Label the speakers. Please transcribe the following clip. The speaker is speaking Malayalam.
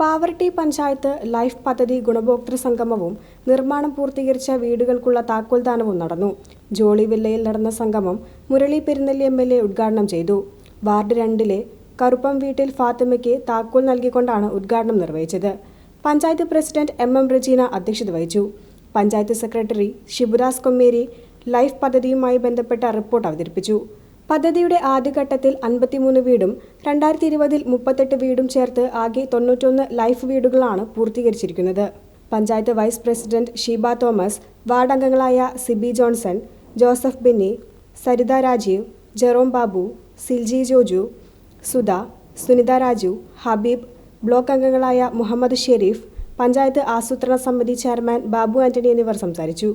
Speaker 1: പാവർട്ടി പഞ്ചായത്ത് ലൈഫ് പദ്ധതി ഗുണഭോക്തൃ സംഗമവും നിർമ്മാണം പൂർത്തീകരിച്ച വീടുകൾക്കുള്ള താക്കോൽദാനവും നടന്നു. ജോളി വില്ലയിൽ നടന്ന സംഗമം Murali Perunnelli M L A ഉദ്ഘാടനം ചെയ്തു. വാർഡ് രണ്ടിലെ കറുപ്പം വീട്ടിൽ ഫാത്തിമയ്ക്ക് താക്കോൽ നൽകിക്കൊണ്ടാണ് ഉദ്ഘാടനം നിർവഹിച്ചത്. Panchayat president M M Rajeena അധ്യക്ഷത വഹിച്ചു. പഞ്ചായത്ത് സെക്രട്ടറി ശിവദാസ് കൊമ്മേരി ലൈഫ് പദ്ധതിയുമായി ബന്ധപ്പെട്ട റിപ്പോർട്ട് അവതരിപ്പിച്ചു. പദ്ധതിയുടെ ആദ്യഘട്ടത്തിൽ അൻപത്തിമൂന്ന് വീടും രണ്ടായിരത്തി ഇരുപതിൽ മുപ്പത്തെട്ട് വീടും ചേർത്ത് ആകെ തൊണ്ണൂറ്റൊന്ന് ലൈഫ് വീടുകളാണ് പൂർത്തീകരിച്ചിരിക്കുന്നത്. Panchayat vice president Sheeba Thomas ward അംഗങ്ങളായ Sibi Johnson Joseph Binny Saritha Rajeev Jerome Babu Silji Joju Sudha Sunitha Raju Habeeb block അംഗങ്ങളായ മുഹമ്മദ് ഷെരീഫ് പഞ്ചായത്ത് ആസൂത്രണ സമിതി ചെയർമാൻ ബാബു ആന്റണി എന്നിവർ സംസാരിച്ചു.